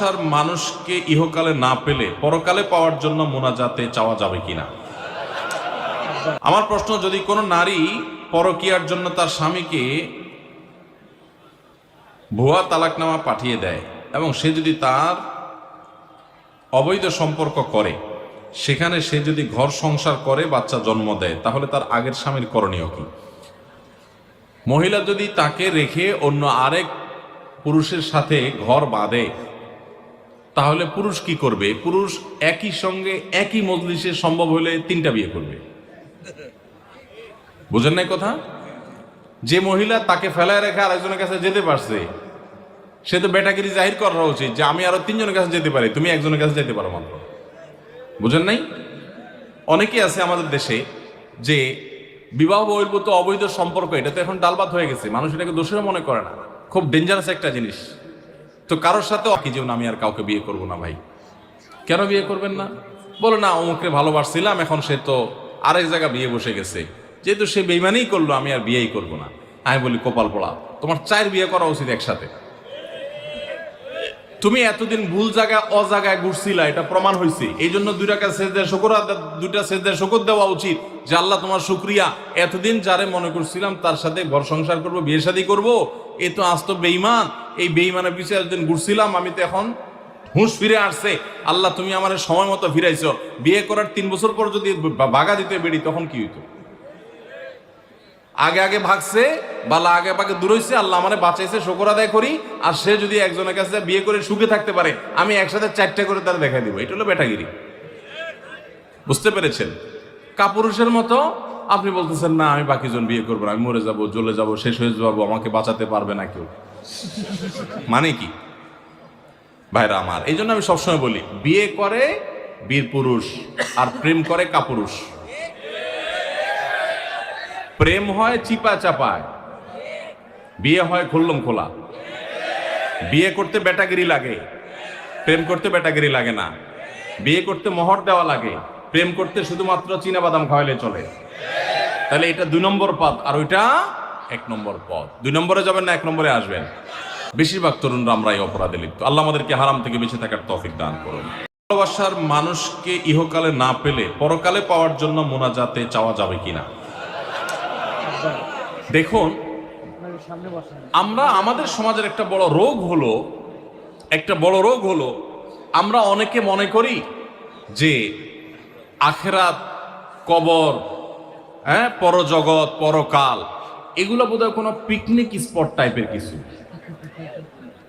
ভালোবাসার মানুষকে ইহকালে না পেলে পরকালে পাওয়ার জন্য মোনাজাতে চাওয়া যাবে কিনা? আমার প্রশ্ন, যদি কোনো নারী পরকিয়ার জন্য তার স্বামীকে ভুয়া তালাকনামা পাঠিয়ে দেয় এবং সে যদি তার অবৈধ সম্পর্ক করে, সেখানে সে যদি ঘর সংসার করে, বাচ্চা জন্ম দেয়, তাহলে তার আগের স্বামীর করণীয় কি? মহিলা যদি তাকে রেখে অন্য আরেক পুরুষের সাথে ঘর বাঁধে তাহলে পুরুষ কি করবে? পুরুষ একই সঙ্গে একই মজলিসে সম্ভব হলে তিনটা বিয়ে করবে। বুঝেন নাই কথা? যে মহিলা তাকে ফেলায় রেখে আরেকজনের কাছে যেতে পারছে, সে তো বেটাগিরি জাহির করা উচিত যে আমি আরও তিনজনের কাছে যেতে পারি, তুমি একজনের কাছে যেতে পারো মাত্র। বুঝেন নাই? অনেকেই আছে আমাদের দেশে যে বিবাহ বহির্ভূত অবৈধ সম্পর্ক, এটা তো এখন ডালবাত হয়ে গেছে, মানুষ এটাকে দোষের মনে করে না। খুব ডেঞ্জারাস একটা জিনিস। তো কারোর সাথে কি যেমন আমি আর কাউকে বিয়ে করব না ভাই? কেন বিয়ে করবেন না? বলো, না অমুককে ভালোবাসছিলাম, এখন সে তো আরেক জায়গা বিয়ে বসে গেছে। যেহেতু সে বেইমানেই করল, আমি আর বিয়েই করব না। আমি বলি, কপাল পড়া, তোমার চায়ের বিয়ে করা উচিত একসাথে। তুমি এতদিন ভুল জায়গায়, অজায়গায় ঘুরছিলা, এটা প্রমাণ হয়েছে এই জন্য দুই টাকা সেজদের শকর দুইটা সেজদের শকর দেওয়া উচিত যে আল্লাহ তোমার শুক্রিয়া। এতদিন যারে মনে করছিলাম, তার সাথে ঘর সংসার করব, বিয়ে শাদী করব, এ তো আজ তো বেইমান। এই বেইমানের পিছিয়ে একদিন ঘুরছিলাম, আমি তো এখন হুঁশ ফিরে আসছে। আল্লাহ, তুমি আমার সময় মতো ফিরাইছ। বিয়ে করার তিন বছর পর যদি বাগা দিতে বেরি, তখন কি হইতো? আগে আগে ভাগছে, বালা আগে পাকে দূর হইছে, আল্লাহ আমারে বাঁচাইছে, শকর আদায় করি, আর সে যদি একজনের কাছে বিয়ে করে সুখে থাকতে পারে, আমি একসাথে চারটে করে তারা দেখা দিব। এটা হলো বেটাগিরি। বুঝতে পেরেছেন? কাপুরুষের মতো আপনি বলতেছেন, না, আমি বাকিজন বিয়ে করব না, আমি মরে যাব, জ্বলে যাব, শেষ হয়ে যাব, আমাকে বাঁচাতে পারবে না কেউ। মানে কি? ভাইরা আমার, এই জন্য আমি সবসময় বলি, বিয়ে করে বীর পুরুষ আর প্রেম করে কাপুরুষ। প্রেম হয় চিপা চাপায়, বিয়ে হয় খুল্লম খোলা। বিয়ে করতে বেটাগিরি লাগে, প্রেম করতে বেটাগিরি লাগে না। বিয়ে করতে মহর দেওয়া লাগে, প্রেম করতে শুধুমাত্র চীনা বাদাম খাওয়াইলে চলে। তাহলে এটা দুই নম্বর পথ আর ওইটা এক নম্বর পথ। দুই নম্বরে যাবেন না, এক নম্বরে আসবেন। বেশিরভাগ তরুণরা আমরা এই অপরাধে লিপ্ত। আল্লাহ আমাদেরকে হারাম থেকে বেঁচে থাকার তৌফিক দান করুন। ভালোবাসার মানুষকে ইহকালে না পেলে পরকালে পাওয়ার জন্য মোনাজাতে চাওয়া যাবে কিনা? দেখুন, আমরা আমাদের সমাজের একটা বড় রোগ হলো, একটা বড় রোগ হলো, আমরা অনেকে মনে করি যে আখেরাত, কবর হ্যাঁ পরজগৎ, পরকাল এগুলো বোধহয় কোনো পিকনিক স্পট টাইপের কিছু।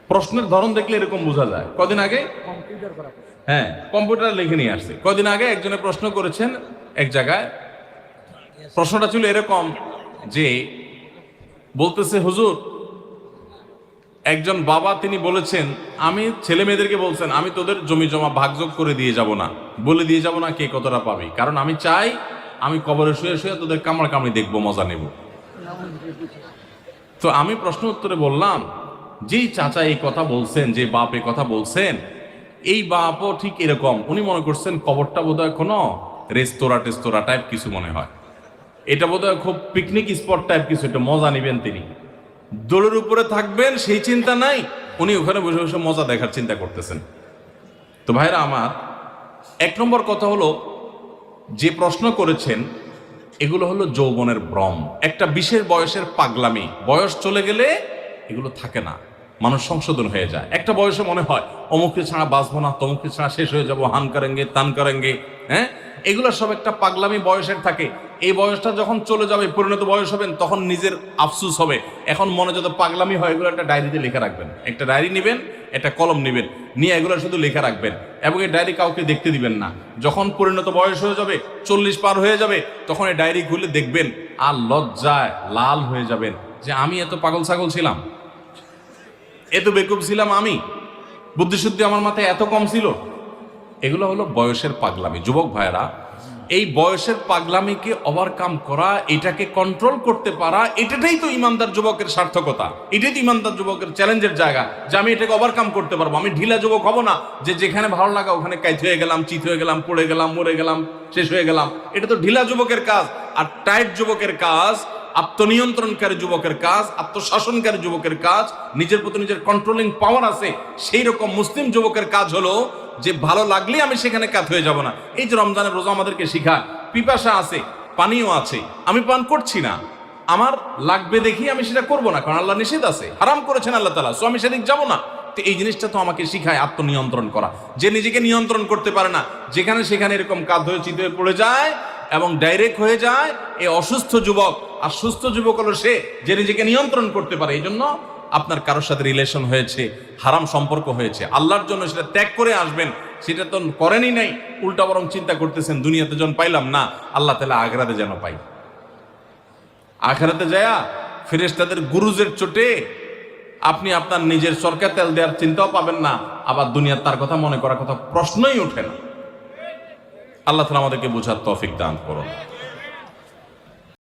প্রশ্নের ধরন দেখলে এরকম বোঝা যায়। কদিন আগে? হ্যাঁ কম্পিউটার লিখে নিয়ে আসছে। কদিন আগে একজনে প্রশ্ন করেছেন এক জায়গায়। প্রশ্নটা ছিল এরকম যে বলতেছে হুজুর একজন বাবা তিনি বলেছেন আমি ছেলে মেয়েদেরকে বলছেন আমি তোদের জমি জমা ভাগযোগ করে দিয়ে যাব না। বলে দিয়ে যাব না কে কতটা পাবি? কারণ আমি চাই আমি কবরে শুয়ে শুয়ে তোদের কামড় কামড়ি দেখব মজা নেব। তো আমি প্রশ্ন উত্তরে বললাম, যেই চাচা এই কথা বলছেন, যে বাপ এই কথা বলছেন, এই বাপও ঠিক এরকম। উনি মনে করছেন কবরটা বোধহয় কোনো রেস্তোরাঁ টেস্তোরাঁ টাইপ কিছু মনে হয়। এটা বোধহয় খুব পিকনিক স্পট টাইপ কিছু, একটা মজা নেবেন তিনি। দোলের উপরে থাকবেন, সেই চিন্তা নাই। উনি ওখানে বসে বসে মজা দেখার চিন্তা করতেছেন। তো ভাইরা আমার, এক নম্বর কথা হলো, যে প্রশ্ন করেছেন এগুলো হলো যৌবনের ভ্রম। একটা বিশেষ বয়সের পাগলামি। বয়স চলে গেলে এগুলো থাকে না। মানুষ সংশোধন হয়ে যায়। একটা বয়সে মনে হয় অমুককে ছাড়া বাঁচবো না তমুককে ছাড়া শেষ হয়ে যাব, হান কারেঙ্গে, তান করেঙ্গে হ্যাঁ? এগুলো সব একটা পাগলামি বয়সের থাকে। এই বয়সটা যখন চলে যাবে, পরিণত বয়স হবেন তখন নিজের আফসুস হবে। এখন মনে যত পাগলামি হয়, এগুলো একটা ডায়েরিতে লিখে রাখবেন। একটা ডায়েরি নেবেন, একটা কলম নেবেন, নিয়ে এগুলো শুধু লেখা রাখবেন। এবং এই ডায়েরি কাউকে দেখতে দিবেন না। যখন পরিণত বয়স হয়ে যাবে, চল্লিশ পার হয়ে যাবে, তখন এই ডায়েরি খুলে দেখবেন, আর লজ্জায় লাল হয়ে যাবেন যে আমি এত পাগল ছাগল ছিলাম। এত বেকুব ছিলাম আমি। বুদ্ধিশুদ্ধি আমার মাথায় এত কম ছিল। এগুলো হলো বয়সের পাগলামি। যুবক ভাইয়েরা এই বয়সের পাগলামিকে ওভারকাম করা, এটাকে কন্ট্রোল করতে পারা এটাটাই তো ইমানদার যুবকের সার্থকতা। এটাই তো ইমানদার যুবকের চ্যালেঞ্জের জায়গা যে আমি এটাকে ওভারকাম করতে পারব। আমি ঢিলা যুবক হব না যে যেখানে ভালো লাগা ওখানে কাইত হয়ে গেলাম, চিত হয়ে গেলাম, পড়ে গেলাম, মরে গেলাম, শেষ হয়ে গেলাম। এটা তো ঢিলা যুবকের কাজ। আর টাইট যুবকের কাজ আত্মনিয়ন্ত্রণকারী যুবকের কাজ, আত্মশাসনকারী যুবকের কাজ, নিজের প্রতি নিজের কন্ট্রোলিং পাওয়ার আছে। সেই রকম মুসলিম যুবকের কাজ হলো যে ভালো লাগলে আমি সেখানে কাত হয়ে যাব না। এই যে রমজানের রোজা আমাদেরকে শিখায়, পিপাসা আছে, পানিও আছে, আমি পান করছি না। আমার লাগবে দেখি আমি সেটা করব না, কারণ আল্লাহ নিষেধ আছে। হারাম করেছেন আল্লাহ তালা সো আমি সেদিক যাব না। তো এই জিনিসটা তো আমাকে শিখায় আত্মনিয়ন্ত্রণ করা। যে নিজেকে নিয়ন্ত্রণ করতে পারে না, যেখানে সেখানে এরকম কাঁধ হয়ে চিত হয়ে পড়ে যায় এবং ডাইরেক্ট হয়ে যায় এই অসুস্থ যুবক। আর সুস্থ যুবক হলো সে যে নিজেকে নিয়ন্ত্রণ করতে পারে। এই জন্য আপনার কারোর সাথে রিলেশন হয়েছে, হারাম সম্পর্ক হয়েছে। আল্লাহর জন্য সেটা ত্যাগ করে আসবেন, সেটা তো করেনই নাই। উল্টা বরং চিন্তা করতেছেন, দুনিয়াতে যখন পাইলাম, না, আল্লাহ তালা আগ্রাতে যেন পাই। আখেরাতে যায়া ফেরেশতাদের গুরুজের চোটে আপনি আপনার নিজের সরকার তেল দেওয়ার চিন্তাও পাবেন না। আবার দুনিয়ার তার কথা মনে করার কথা প্রশ্নই ওঠে না। আল্লাহ তালা আমাদেরকে বোঝার তফিক দান করুন।